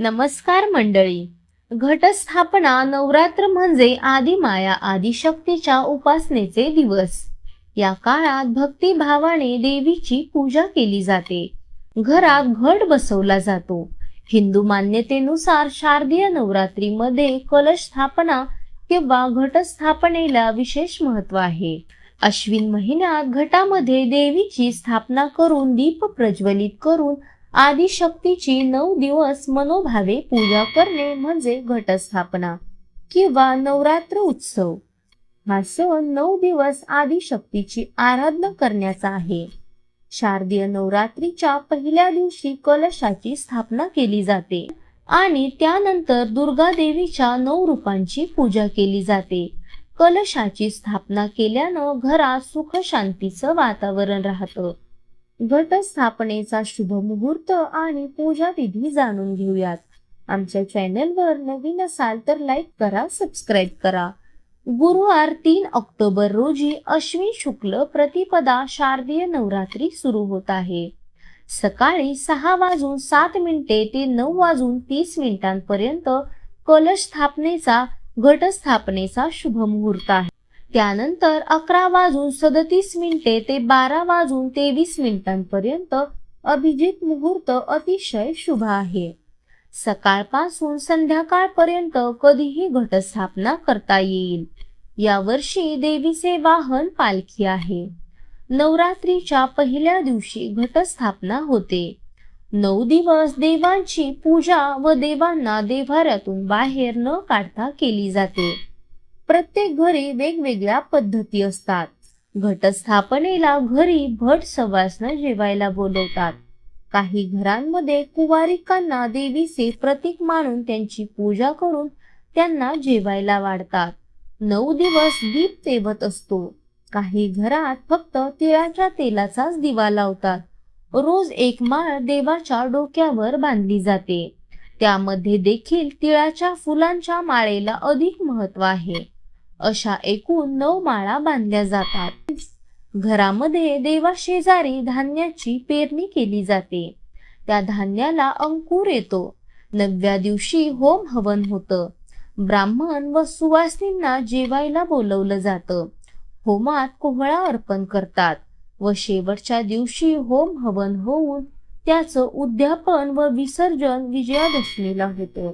नमस्कार मंडळी. घटस्थापना नवरात्र म्हणजे आदिमाया आदिशक्तीच्या उपासनेचे दिवस. या काळात भक्तिभावाने देवीची पूजा केली जाते. घरात घट बसवला जातो. हिंदू मान्यतेनुसार शारदीय नवरात्रीमध्ये कलश स्थापना किंवा घटस्थापनेला विशेष महत्त्व आहे. अश्विन महिन्यात घटामध्ये देवीची स्थापना करून दीप प्रज्वलित करून आदिशक्तीची नऊ दिवस मनोभावे पूजा करणे म्हणजे घटस्थापना किंवा नवरात्र उत्सव. हा सण नऊ दिवस आदिशक्तीची आराधना करण्याचा आहे. शारदीय नवरात्रीच्या पहिल्या दिवशी कलशाची स्थापना केली जाते आणि त्यानंतर दुर्गा देवीच्या नऊ रूपांची पूजा केली जाते. कलशाची स्थापना केल्यानं घरात सुख शांतीचं वातावरण राहतं. घटस्थापनेचा शुभ मुहूर्त आणि पूजा विधी जाणून घेऊयात. आमच्या चॅनलवर नवीन असाल तर लाईक करा सबस्क्राईब करा. गुरुवार तीन ऑक्टोबर रोजी अश्विन शुक्ल प्रतिपदा शारदीय नवरात्री सुरू होत आहे. सकाळी सहा वाजून सात मिनिटे ते नऊ वाजून तीस मिनिटांपर्यंत कलश स्थापनेचा घटस्थापनेचा शुभ मुहूर्त आहे. त्यानंतर अकरा वाजून सदतीस मिनिटे ते बारा वाजून तेवीस मिनिटांपर्यंत अभिजित मुहूर्त अतिशय शुभ आहे. सकाळपासून संध्याकाळपर्यंत कधीही घटस्थापना करता येईल. यावर्षी देवीचे वाहन पालखी आहे. नवरात्रीच्या पहिल्या दिवशी घटस्थापना होते. नऊ दिवस देवांची पूजा व देवांना देव्हाऱ्यातून बाहेर न काढता केली जाते. प्रत्येक घरी वेगवेगळ्या पद्धती असतात. घटस्थापनेला घरी भट सवासनं जेवायला बोलवतात. काही घरांमध्ये कुवारिकांना देवीचे प्रतीक मानून त्यांची पूजा करून त्यांना जेवायला वाढतात. नऊ दिवस दीप तेवत असतो. काही घरात फक्त तिळाच्या तेलाचाच दिवा लावतात. रोज एक माळ देवाच्या डोक्यावर बांधली जाते. त्यामध्ये देखील तिळाच्या फुलांच्या माळेला अधिक महत्त्व आहे. अशा एकूण नऊ माळा बांधल्या जातात. घरामध्ये देवा शेजारी धान्याची पेरणी केली जाते. त्या धान्याला अंकुर येतो. नवव्या दिवशी होम हवन होतं. ब्राह्मण व सुवासिनींना जेवायला बोलवलं जातं. होमात कोहळा अर्पण करतात व शेवटच्या दिवशी होम हवन होऊन त्याचं उद्यापन व विसर्जन विजयादशमीला होतं.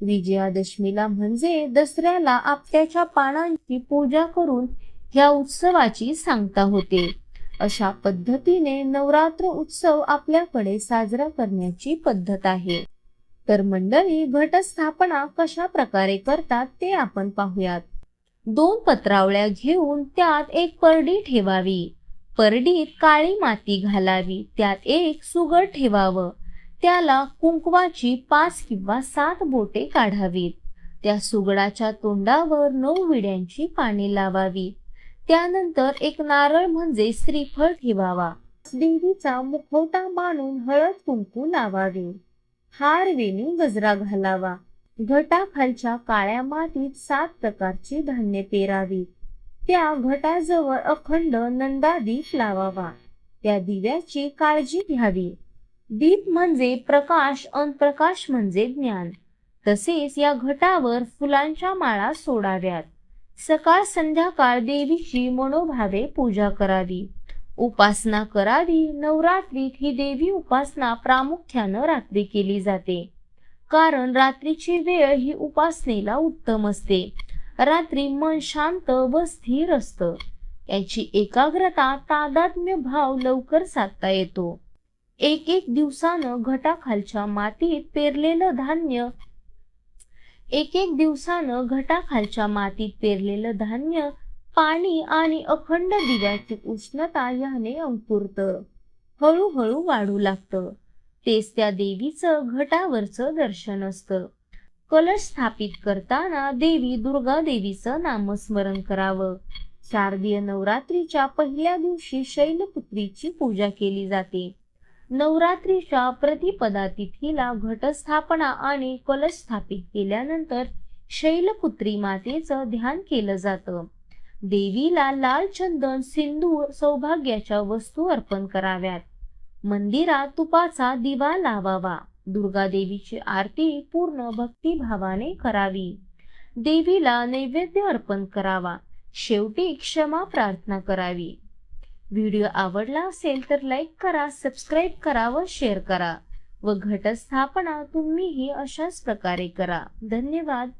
विजयादशमीला म्हणजे दसऱ्याला आपट्याच्या पानांची पूजा करून ह्या उत्सवाची सांगता होते. अशा पद्धतीने नवरात्र उत्सव आपल्याकडे साजरा करण्याची पद्धत आहे. तर मंडळी घटस्थापना कशा प्रकारे करतात ते आपण पाहूयात. दोन पत्रावळ्या घेऊन त्यात एक परडी ठेवावी. परडीत काळी माती घालावी. त्यात एक सुगड ठेवावं. त्याला कुंकवाची पाच किंवा सात बोटे काढावीत. त्या सुगडाच्या तोंडावर नऊ विड्यांची पाने लावावी. त्यानंतर एक नारळ म्हणजे श्रीफळ ठेवावा. देवीचा मुखवटा बांधून हळद कुंकू लावावे. हार वेणी गजरा घालावा. घटाखालच्या काळ्या मातीत सात प्रकारची धान्य पेरावी. त्या घटाजवळ अखंड नंदादीप लावावा. त्या दिव्याची काळजी घ्यावी. दीप म्हणजे प्रकाश अन प्रकाश म्हणजे ज्ञान. तसेच या घटावर फुलांच्या माळा सोडाव्यात. सकाळ संध्याकाळ देवीची मनोभावे पूजा करावी. उपासना करावी. नवरात्रीत ही देवी उपासना प्रामुख्यानं रात्री केली जाते. कारण रात्रीची वेळ ही उपासनेला उत्तम असते. रात्री मन शांत व स्थिर असतं. याची एकाग्रता तादात्म्य भाव लवकर साधता येतो. एक एक दिवसानं घटाखालच्या मातीत पेरलेलं धान्य. एक एक दिवसानं घटाखालच्या मातीत पेरलेलं धान्य पाणी आणि अखंड दिव्याची उष्णता याने अंकुरत. हळूहळू वाढू लागतं. तेच त्या देवीचं घटावरचं दर्शन असतं. कलश स्थापित करताना देवी दुर्गा देवीचं नामस्मरण करावं. शारदीय नवरात्रीच्या पहिल्या दिवशी शैलपुत्रीची पूजा केली जाते. नवरात्रीच्या प्रतिपदा तिथीला घटस्थापना आणि कलश स्थापित केल्यानंतर शैलपुत्री मातेचं ध्यान केलं जातं. देवीला लाल चंदन सिंदूर सौभाग्याच्या वस्तू अर्पण कराव्यात. मंदिरात तुपाचा दिवा लावावा. दुर्गा देवीची आरती पूर्ण भक्तिभावाने करावी. देवीला नैवेद्य अर्पण करावा. शेवटी क्षमा प्रार्थना करावी. व्हिडिओ आवडला असेल तर लाईक करा सबस्क्राईब करा व शेअर करा. व घटस्थापना तुम्हीही अशाच प्रकारे करा. धन्यवाद.